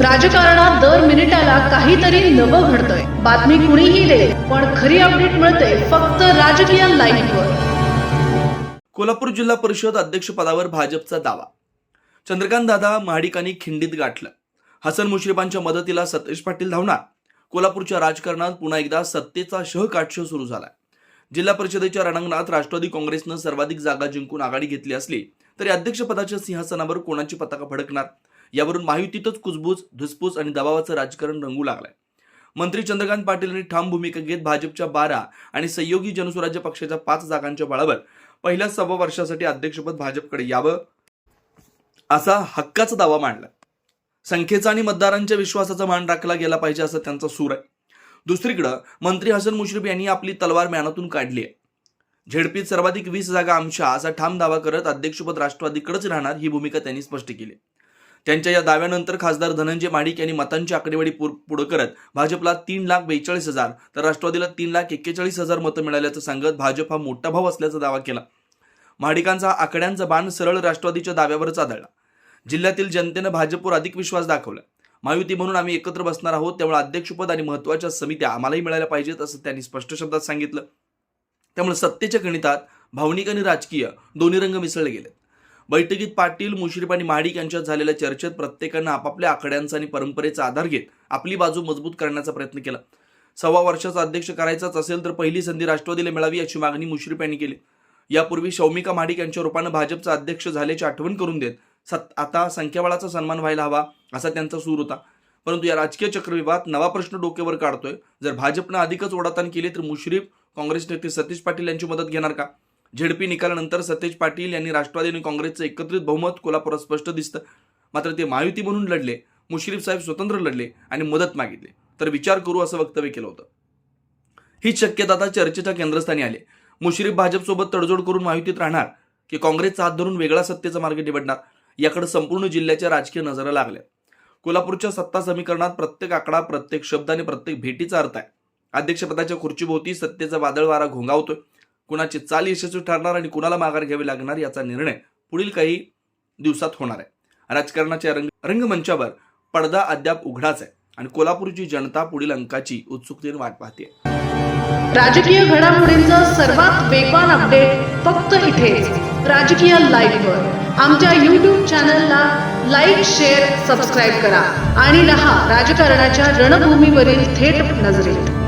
राजकारणात दर मिनिटाला काहीतरी नवं घडतंय. बातमी कुणीही दे पण खरी अपडेट मिळते फक्त राजकीय लाईव्हवर कोल्हापूर जिल्हा परिषद अध्यक्षपदावर भाजपचा दावा. चंद्रकांत दादा महाडिकांनी खिंडीत गाठलं. हसन मुश्रीफांच्या मदतीला सतेज पाटील धावणार. कोल्हापूरच्या राजकारणात पुन्हा एकदा सत्तेचा शहकाक्ष सुरू झालाय. जिल्हा परिषदेच्या रणांगणात राष्ट्रवादी काँग्रेसनं सर्वाधिक जागा जिंकून आघाडी घेतली असली तरी अध्यक्षपदाच्या सिंहासनावर कोणाची पताका फडकणार यावरून महायुतीतच कुजबूज धुसफूस आणि दबावाचं राजकारण रंगू लागलंय. मंत्री चंद्रकांत पाटील यांनी ठाम भूमिका घेत भाजपच्या बारा आणि सहयोगी जनसुराज्य पक्षाच्या पाच जागांच्या बळावर पहिल्या सव्वा वर्षासाठी अध्यक्षपद भाजपकडे यावं असा हक्काचा दावा मांडला. संख्येचा आणि मतदारांच्या विश्वासाचा मान राखला गेला पाहिजे असं त्यांचा सूर आहे. दुसरीकडं मंत्री हसन मुश्रीफ यांनी आपली तलवार म्यानातून काढली आहे. झेडपीत सर्वाधिक वीस जागा आमच्या असा ठाम दावा करत अध्यक्षपद राष्ट्रवादीकडेच राहणार ही भूमिका त्यांनी स्पष्ट केली त्यांच्या या दाव्यानंतर खासदार धनंजय माडिक यांनी मतांची आकडेवारी पुर- पुढं करत भाजपला तीन लाख बेचाळीस हजार तर राष्ट्रवादीला तीन लाख एक्केचाळीस हजार मतं मिळाल्याचं सांगत भाजप हा मोठा भाव असल्याचा दावा केला. महाडिकांचा आकड्यांचा बाण सरळ राष्ट्रवादीच्या दाव्यावरच आदळला. जिल्ह्यातील जनतेनं भाजपवर अधिक विश्वास दाखवला. महायुती म्हणून आम्ही एकत्र बसणार आहोत त्यामुळे अध्यक्षपद आणि महत्त्वाच्या समित्या आम्हालाही मिळायला पाहिजेत असं त्यांनी स्पष्ट शब्दात सांगितलं. त्यामुळे सत्तेच्या गणितात भावनिक आणि राजकीय दोन्ही रंग मिसळले गेलेत. बैठकीत पाटील मुश्रीफ आणि महाडिक यांच्यात झालेल्या चर्चेत प्रत्येकानं आपापल्या आकड्यांचा आणि परंपरेचा आधार घेत आपली बाजू मजबूत करण्याचा प्रयत्न केला. सव्वा वर्षाचा अध्यक्ष करायचाच असेल तर पहिली संधी राष्ट्रवादीला मिळावी अशी मागणी मुश्रीफ यांनी केली. यापूर्वी शौमिका महाडिक यांच्या रूपानं भाजपचा अध्यक्ष झाल्याची आठवण करून देत सत आता संख्याबळाचा सन्मान व्हायला हवा असा त्यांचा सूर होता. परंतु या राजकीय चक्रव्यूहात नवा प्रश्न डोक्यावर काढतोय. जर भाजपनं अधिकच ओढाताण केली तर मुश्रीफ काँग्रेस नेते सतीश पाटील यांची मदत घेणार का? झेडपी निकालानंतर सतेज पाटील यांनी राष्ट्रवादी आणि काँग्रेसचं एकत्रित बहुमत कोल्हापुरात स्पष्ट दिसतं. मात्र ते महायुती म्हणून लढले मुश्रीफ साहेब स्वतंत्र लढले आणि मदत मागितली. तर विचार करू असं वक्तव्य केलं होतं. ही शक्यता आता चर्चेच्या केंद्रस्थानी आले मुश्रीफ भाजपसोबत तडजोड करून महायुतीत राहणार की काँग्रेसचा हात धरून वेगळा सत्तेचा मार्ग निवडणार याकडे संपूर्ण जिल्ह्याच्या राजकीय नजरा लागल्या. कोल्हापूरच्या सत्ता समीकरणात प्रत्येक आकडा प्रत्येक शब्द आणि प्रत्येक भेटीचा अर्थ आहे. अध्यक्षपदाच्या खुर्चीभोवती सत्तेचा वादळ वारा घोंगावतोय. कुणाची चाल यशस्वी ठरणार आणि कुणाला माघार घ्यावी लागणार याचा निर्णय पुढील काही दिवसात होणार आहे. राजकारणाच्या रंग रंगमंचावर पडदा अद्याप उघडाच आहे आणि कोल्हापूरची जनता पुढील अंकाची उत्सुकतेने वाट पाहते राजकीय घडामोडींचं सर्वात वेगवान अपडेट फक्त इथे राजकीय लाईव्हवर आमच्या यूट्यूब चॅनलला लाईक शेअर सबस्क्राईब करा आणि रहा राजकारणाच्या रणभूमीवरील थेट नजरेत.